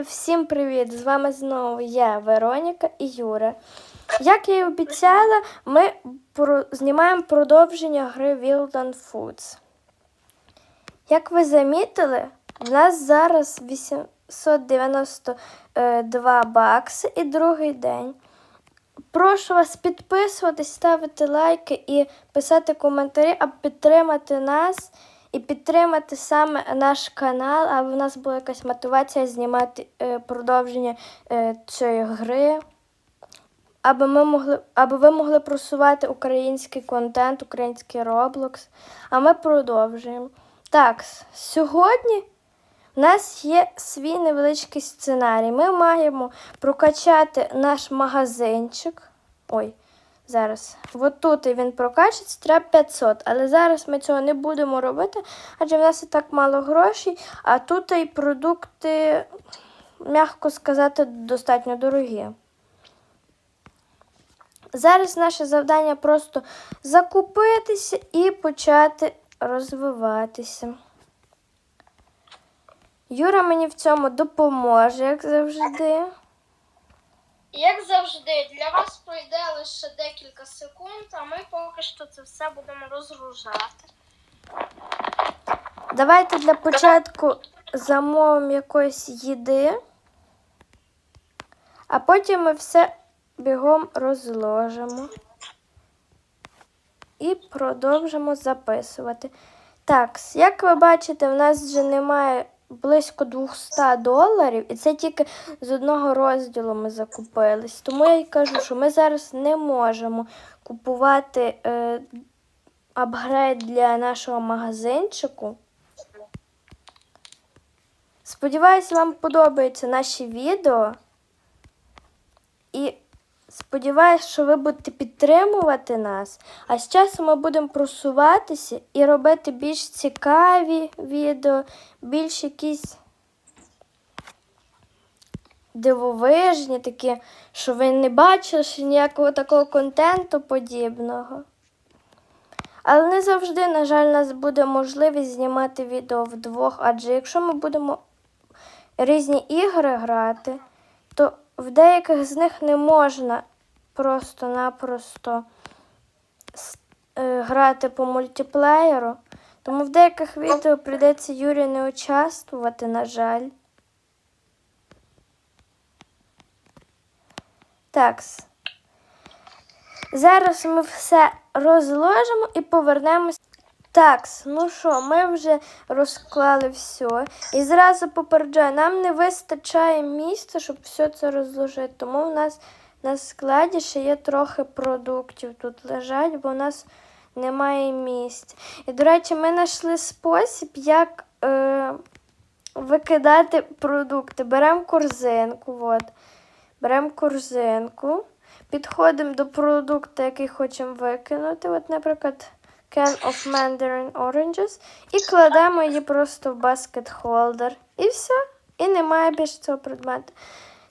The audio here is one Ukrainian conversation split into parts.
Всім привіт! З вами знову я, Вероніка і Юра. Як я і обіцяла, ми знімаємо продовження гри Wild on Foods. Як ви замітили, в нас зараз 892 бакси і другий день. Прошу вас підписуватись, ставити лайки і писати коментарі, аби підтримати нас і підтримати саме наш канал, аби в нас була якась мотивація знімати е, продовження е, цієї гри. Аби, ми могли, аби ви могли просувати український контент, український Roblox. А ми продовжуємо. Так, сьогодні у нас є свій невеличкий сценарій. Ми маємо прокачати наш магазинчик. Ой, зараз. От тут він прокачується, треба 500. Але зараз ми цього не будемо робити, адже в нас і так мало грошей, а тут і продукти, м'яко сказати, достатньо дорогі. Зараз наше завдання просто закупитися і почати розвиватися. Юра мені в цьому допоможе, як завжди. Як завжди, для вас пройде лише декілька секунд, а ми поки що це все будемо розгружати. Давайте для початку замовимо якоїсь їди, а потім ми все бігом розложимо і продовжимо записувати. Так, як ви бачите, в нас вже немає близько 200 доларів, і це тільки з одного розділу ми закупились. Тому я й кажу, що ми зараз не можемо купувати е, апгрейд для нашого магазинчику. Сподіваюсь, вам подобаються наші відео. І сподіваюсь, що ви будете підтримувати нас. А з часом ми будемо просуватися і робити більш цікаві відео, більш якісь дивовижні, такі, що ви не бачили ніякого такого контенту подібного. Але не завжди, на жаль, у нас буде можливість знімати відео вдвох, адже якщо ми будемо різні ігри грати, то в деяких з них не можна просто-напросто е, грати по мультиплеєру. Тому в деяких відео прийдеться Юрі не участвувати, на жаль. Такс. Зараз ми все розложимо і повернемось. Так, ну що, ми вже розклали все. І зразу попереджаю, нам не вистачає місця, щоб все це розложити. Тому в нас на складі ще є трохи продуктів тут лежать, бо у нас немає місця. І, до речі, ми знайшли спосіб, як е, викидати продукти. Беремо корзинку. От. Беремо корзинку, підходимо до продукту, який хочемо викинути. От, наприклад, can of mandarin oranges, і кладемо її просто в basket holder. І все. І немає більше цього предмету.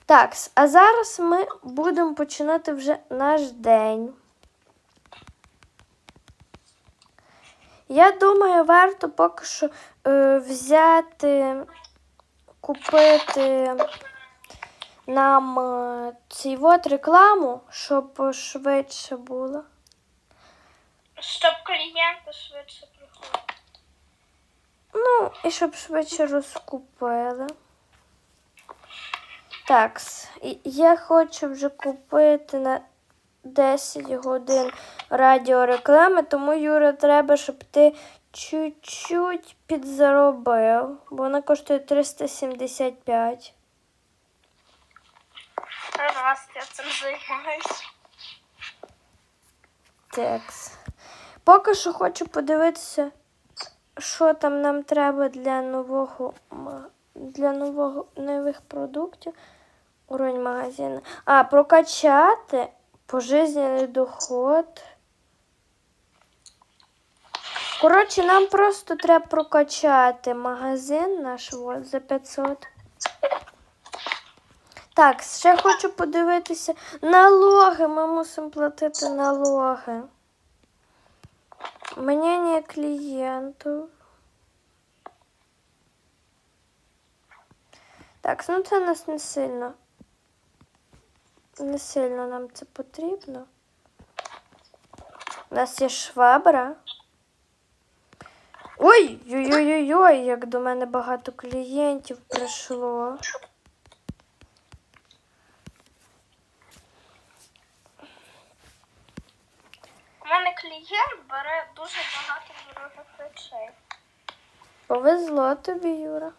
Так, а зараз ми будемо починати вже наш день. Я думаю, варто поки що е, взяти, купити нам е, цій от рекламу, щоб швидше було. Щоб клієнти швидше приходили. Ну, і щоб швидше розкупили. Так, я хочу вже купити на 10 годин радіореклами, тому, Юра, треба, щоб ти чуть-чуть підзаробив, бо вона коштує 375. Раз я цим займаюсь. Текс. Поки що хочу подивитися, що там нам треба для нового для нового нових продуктів. Уровень магазину. А, прокачати пожизненний доход. Коротше, нам просто треба прокачати магазин наш от, за 500. Так, ще хочу подивитися. Налоги. Ми мусимо платити налоги. Мнение клиентов. Так, ну це нас не сильно. Не сильно нам це потрібно. У нас є швабра. Ой, ой-ой-ой, як до мене багато клієнтів прийшло. У мене клієнт бере дуже багато дорогих речей. Повезло тобі, Юра.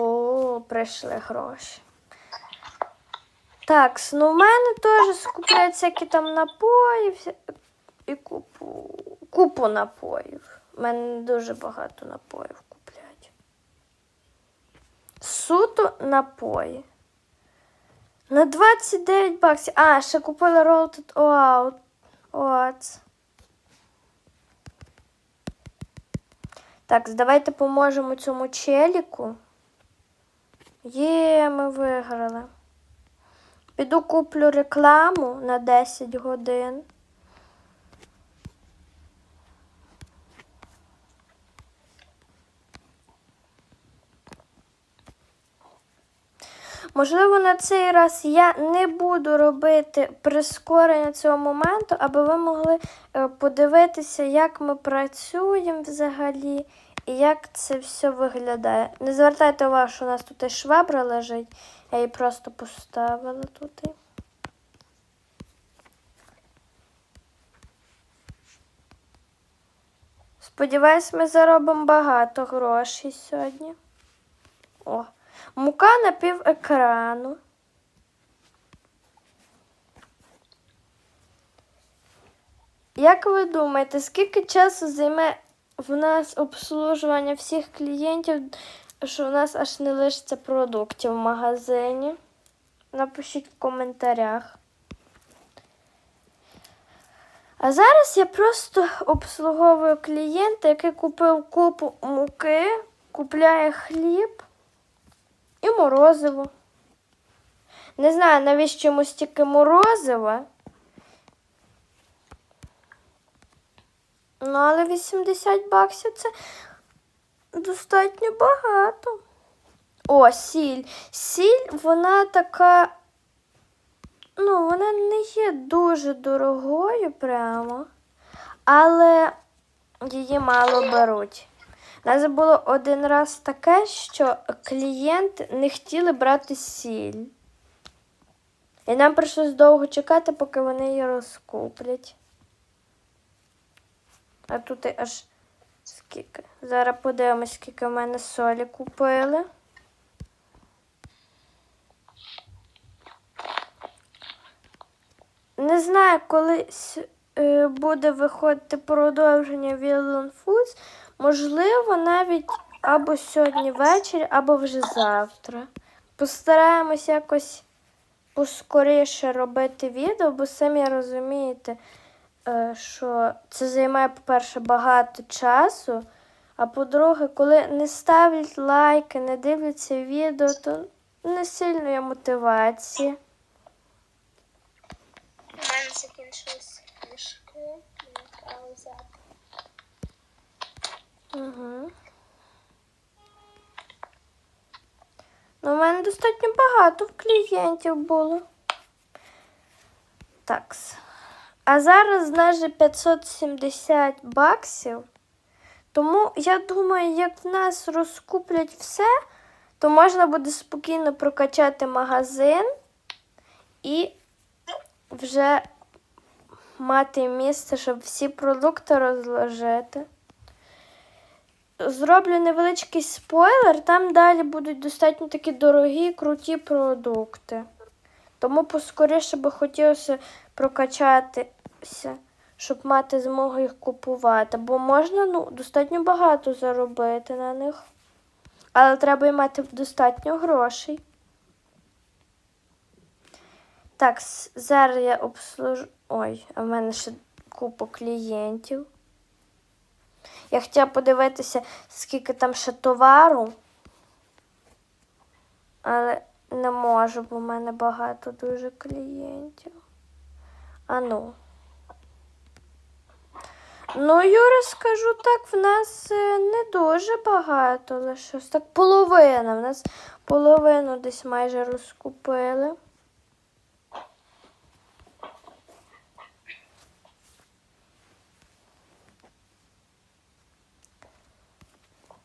О, прийшли гроші. Так, ну в мене теж скупляють всякі там напої і купу, купу напоїв. У мене дуже багато напоїв купляють. Суто напої. На 29 баксів. А, ще купила Rolled Out. От. Так, давайте поможемо цьому челіку. Є, ми виграли. Піду куплю рекламу на 10 годин. Можливо, на цей раз я не буду робити прискорення цього моменту, аби ви могли е, подивитися, як ми працюємо взагалі і як це все виглядає. Не звертайте увагу, що у нас тут і швабра лежить, я її просто поставила тут. Сподіваюсь, ми заробимо багато грошей сьогодні. О, мука на пів екрану. Як ви думаєте, скільки часу займе в нас обслужування всіх клієнтів, що у нас аж не лишиться продуктів в магазині? Напишіть в коментарях. А зараз я просто обслуговую клієнта, який купив купу муки, купляє хліб і морозиво. Не знаю, навіщо йому стільки морозива. Ну, але 80 баксів це достатньо багато. О, сіль. Сіль, вона така. Ну, вона не є дуже дорогою прямо, але її мало беруть. У нас було один раз таке, що клієнти не хотіли брати сіль. І нам прийшлось довго чекати, поки вони її розкуплять. А тут аж скільки. Зараз подивимось, скільки в мене солі купили. Не знаю, коли с- е, буде виходити продовження Wildon Foods. Можливо, навіть або сьогодні ввечері, або вже завтра. Постараємось якось поскоріше робити відео, бо самі розумієте, що це займає, по-перше, багато часу. А по-друге, коли не ставлять лайки, не дивляться відео, то не сильно є мотивації. У мене закінчились книжки, треба взяти. Угу. Ну, у мене достатньо багато клієнтів було. Так. А зараз майже 570 баксів. Тому я думаю, як в нас розкуплять все, то можна буде спокійно прокачати магазин і вже мати місце, щоб всі продукти розложити. Зроблю невеличкий спойлер, там далі будуть достатньо такі дорогі, круті продукти. Тому поскоріше би хотілося прокачатися, щоб мати змогу їх купувати. Бо можна ну, достатньо багато заробити на них. Але треба й мати достатньо грошей. Так, зараз я обслужу. Ой, а в мене ще купа клієнтів. Я хотіла подивитися, скільки там ще товару. Але не можу, бо в мене багато дуже клієнтів. А ну. Ну, Юра, скажу так, в нас е, не дуже багато лишилось. Так половина. В нас половину десь майже розкупили.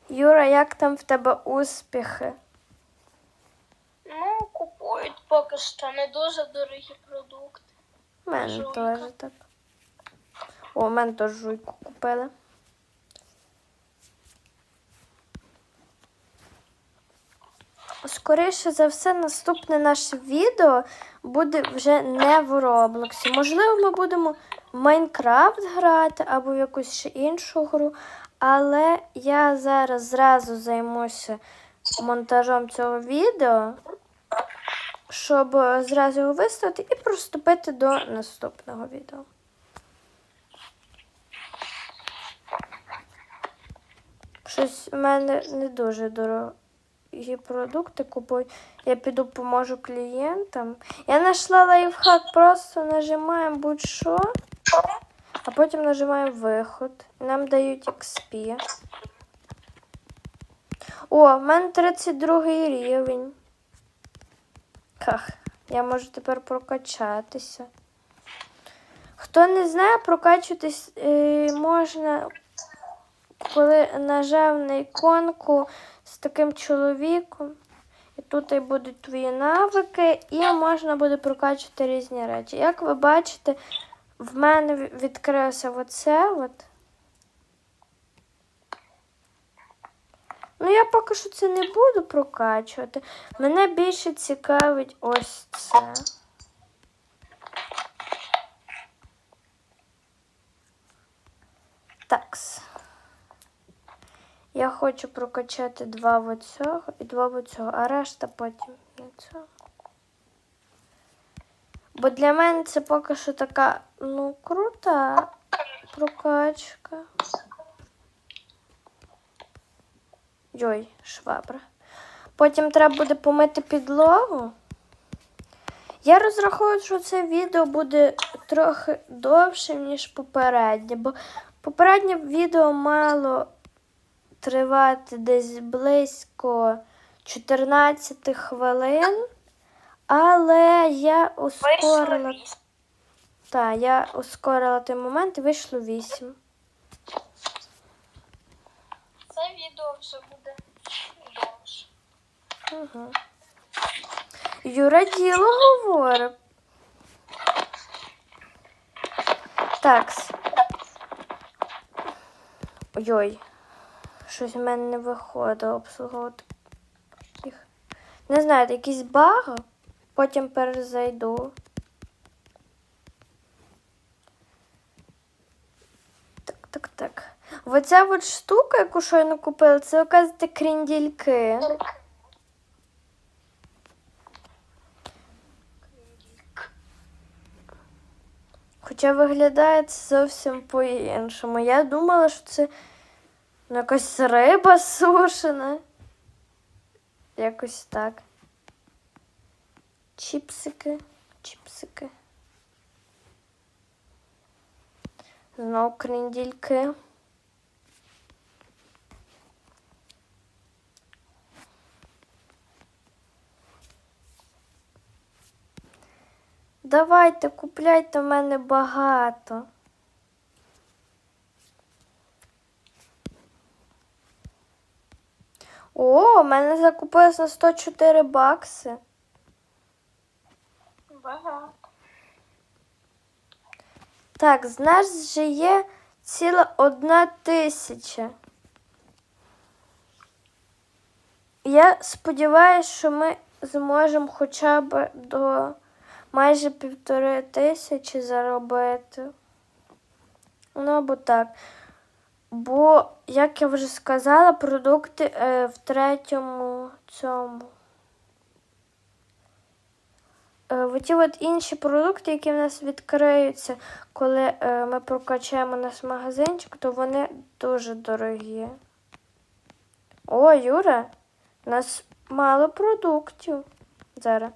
Юра, як там в тебе успіхи? Ну, купують поки що не дуже дорогі продукти. У мене теж так. О, мене теж жуйку купили. Скоріше за все, наступне наше відео буде вже не в Роблоксі. Можливо, ми будемо в Майнкрафт грати або в якусь ще іншу гру. Але я зараз зразу займуся монтажом цього відео, щоб зразу його виставити і приступити до наступного відео. Щось в мене не дуже дорогі продукти купують. Я піду поможу клієнтам. Я знайшла лайфхак, просто нажимаємо будь-що, а потім нажимаємо виход. І нам дають XP. О, в мене 32 рівень. Хах, я можу тепер прокачатися. Хто не знає, прокачуватись е, можна, коли нажав на іконку з таким чоловіком. І тут і будуть твої навики, і можна буде прокачувати різні речі. Як ви бачите, в мене ві- відкрився оце от. Ну, я поки що це не буду прокачувати. Мене більше цікавить ось це. Такс. Я хочу прокачати два в цього і два в цього, а решта потім на цього. Бо для мене це поки що така, ну, крута прокачка. Йой, швабра. Потім треба буде помити підлогу. Я розраховую, що це відео буде трохи довше, ніж попереднє, бо попереднє відео мало тривати десь близько 14 хвилин, але я ускорила. Так, я ускорила той момент і вийшло 8. Це відео вже буде довше. Угу. Юра діло говорить. Такс. Ой, щось в мене не виходить обслуговувати їх. Не знаю, якийсь баг, потім перезайду. Так, так, так. Оця от штука, яку щойно купила, це, оказується, кріндільки. Хоча виглядає це зовсім по-іншому. Я думала, що це ну, якась риба сушена. Якось так. Чіпсики, чіпсики. Знов кріндільки. Давайте, купляйте в мене багато. О, в мене закупилось на 104 бакси. Багато. Так, з нас вже є ціла одна тисяча. Я сподіваюся, що ми зможемо хоча б до майже півтори тисячі заробити. Ну, або так. Бо, як я вже сказала, продукти е, в третьому цьому. Е, оті от інші продукти, які в нас відкриються, коли е, ми прокачаємо наш магазинчик, то вони дуже дорогі. О, Юра, у нас мало продуктів. Зараз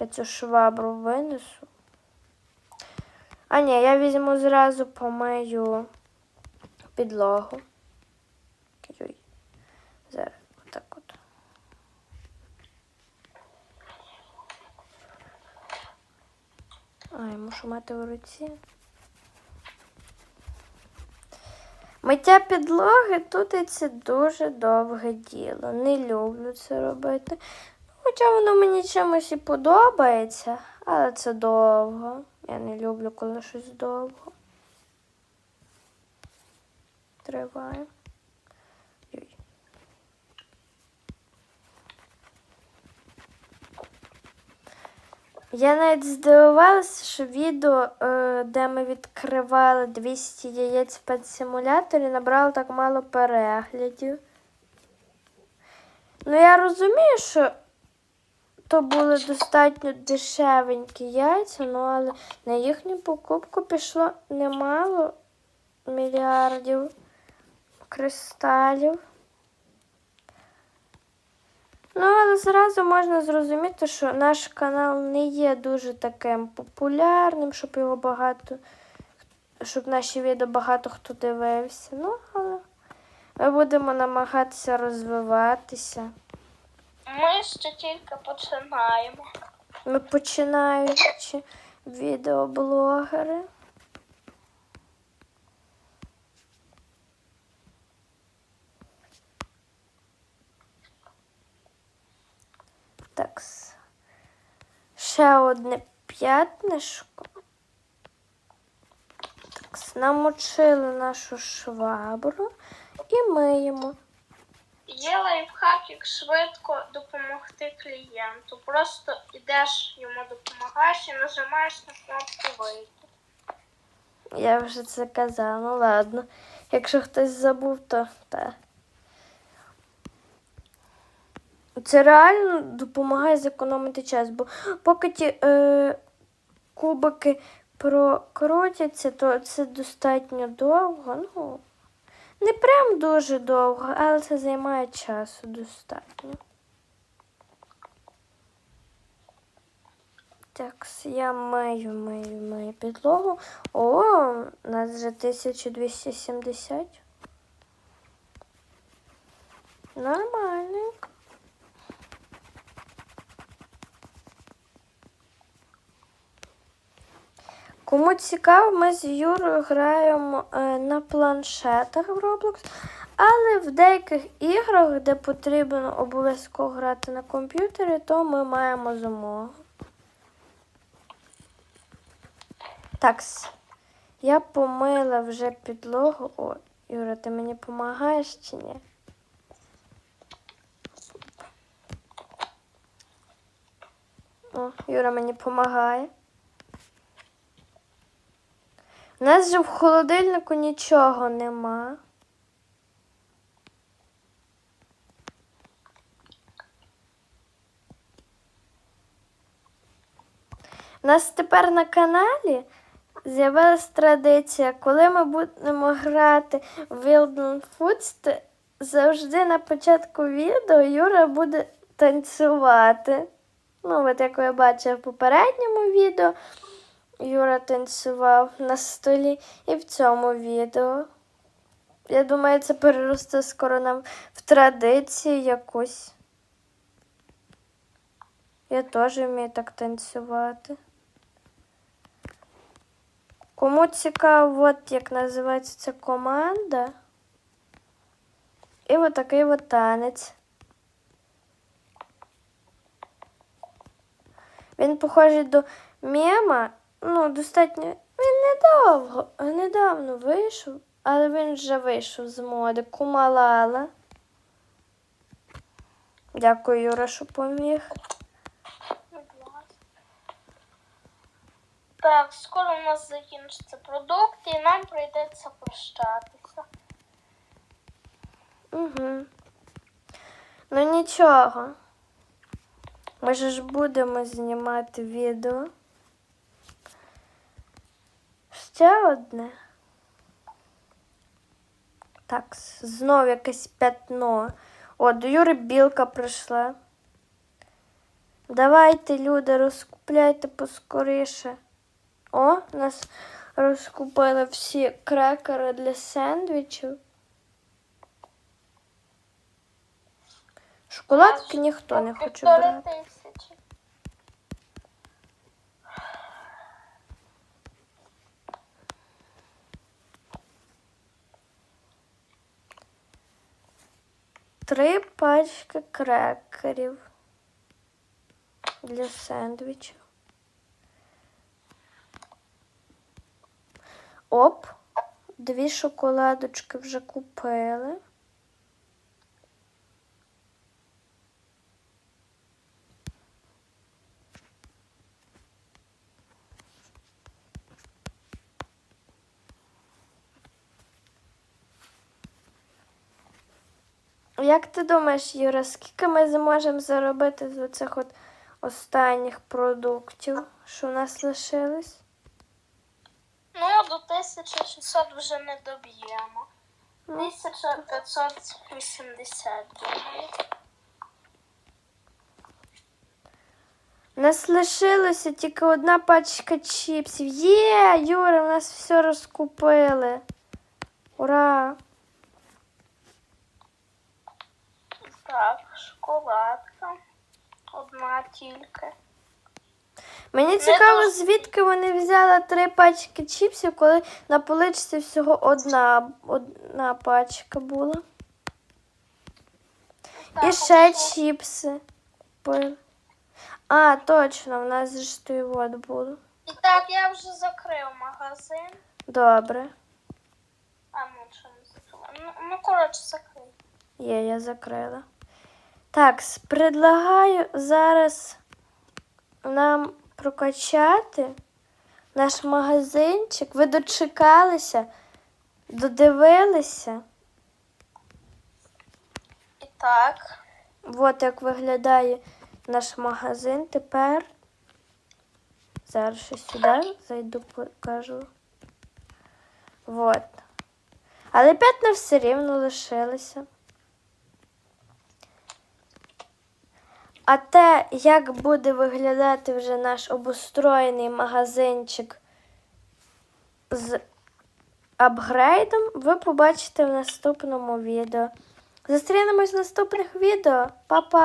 я цю швабру винесу. А ні, я візьму зразу помию підлогу. Зараз отак от. Ай, мушу мати в руці. Миття підлоги тут і це дуже довге діло. Не люблю це робити. Хоча воно мені чимось і подобається, але це довго. Я не люблю, коли щось довго. Триває. Я навіть здивувалася, що відео, е, де ми відкривали 200 яєць в педсимуляторі, набрало так мало переглядів. Ну, я розумію, що то були достатньо дешевенькі яйця, ну але на їхню покупку пішло немало мільярдів кристалів. Ну, але зразу можна зрозуміти, що наш канал не є дуже таким популярним, щоб його багато, щоб наші відео багато хто дивився. Ну, але ми будемо намагатися розвиватися. Ми ще тільки починаємо. Ми починаючи відеоблогери. Так. Ще одне п'ятнишко. Так, намочили нашу швабру і миємо. Є лайфхак, як швидко допомогти клієнту. Просто йдеш йому допомагаєш і нажимаєш на кнопку вийти. Я вже це казала, ну ладно. Якщо хтось забув, то так. Це реально допомагає зекономити час, бо поки ті е, кубики прокрутяться, то це достатньо довго. Ну, не прям дуже довго, але це займає часу достатньо. Так, я мию, мию, мию підлогу. О, у нас вже 1270. Нормальненько. Кому цікаво, ми з Юрою граємо е, на планшетах в Roblox, але в деяких іграх, де потрібно обов'язково грати на комп'ютері, то ми маємо змогу. Так, я помила вже підлогу. О, Юра, ти мені допомагаєш чи ні? О, Юра мені допомагає. У нас же в холодильнику нічого нема. У нас тепер на каналі з'явилась традиція, коли ми будемо грати в Wildland Foods, завжди на початку відео Юра буде танцювати. Ну, от як ви бачили в попередньому відео, Юра танцював на столі і в цьому відео. Я думаю, це переросте скоро нам в традицію якусь. Я теж вмію так танцювати. Кому цікаво, от як називається ця команда. І от такий от танець. Він похожий до мема, ну, достатньо. Він недовго, недавно вийшов, але він вже вийшов з моди. Кумалала. Дякую, Юра, що поміг. Так, скоро у нас закінчаться продукти і нам прийдеться прощатися. Угу. Ну нічого. Ми ж будемо знімати відео. Ще одне. Так, знов якесь пятно. О, до Юри білка прийшла. Давайте, люди, розкупляйте поскоріше. О, нас розкупили всі крекери для сендвічів. Шоколадки ніхто не хоче брати. тисячі. Три пачки крекерів для сендвічів. Оп, дві шоколадочки вже купили. Як ти думаєш, Юра, скільки ми зможемо заробити з оцих от останніх продуктів, що у нас лишились? Ну, до 1600 вже не доб'ємо. Ну. 1580, думаю. У нас лишилося тільки одна пачка чіпсів. Є, Юра, у нас все розкупили. Ура! Так, шоколадка. Одна тільки. Мені цікаво, звідки вони взяли три пачки чіпсів, коли на поличці всього одна, одна пачка була. Так, І ще ось чіпси. А, точно, в нас же ж той вот було. І так, я вже закрив магазин. Добре. А ну що не закрила? Ну, ну коротше, закрив. Є, я закрила. Так, предлагаю зараз нам прокачати наш магазинчик. Ви дочекалися, додивилися. І так. От як виглядає наш магазин тепер. Зараз ще сюди зайду, покажу. Вот. Але п'ятна все рівно лишилися. А те, як буде виглядати вже наш обустроєний магазинчик з апгрейдом, ви побачите в наступному відео. Зустрінемось в наступних відео. Па-па!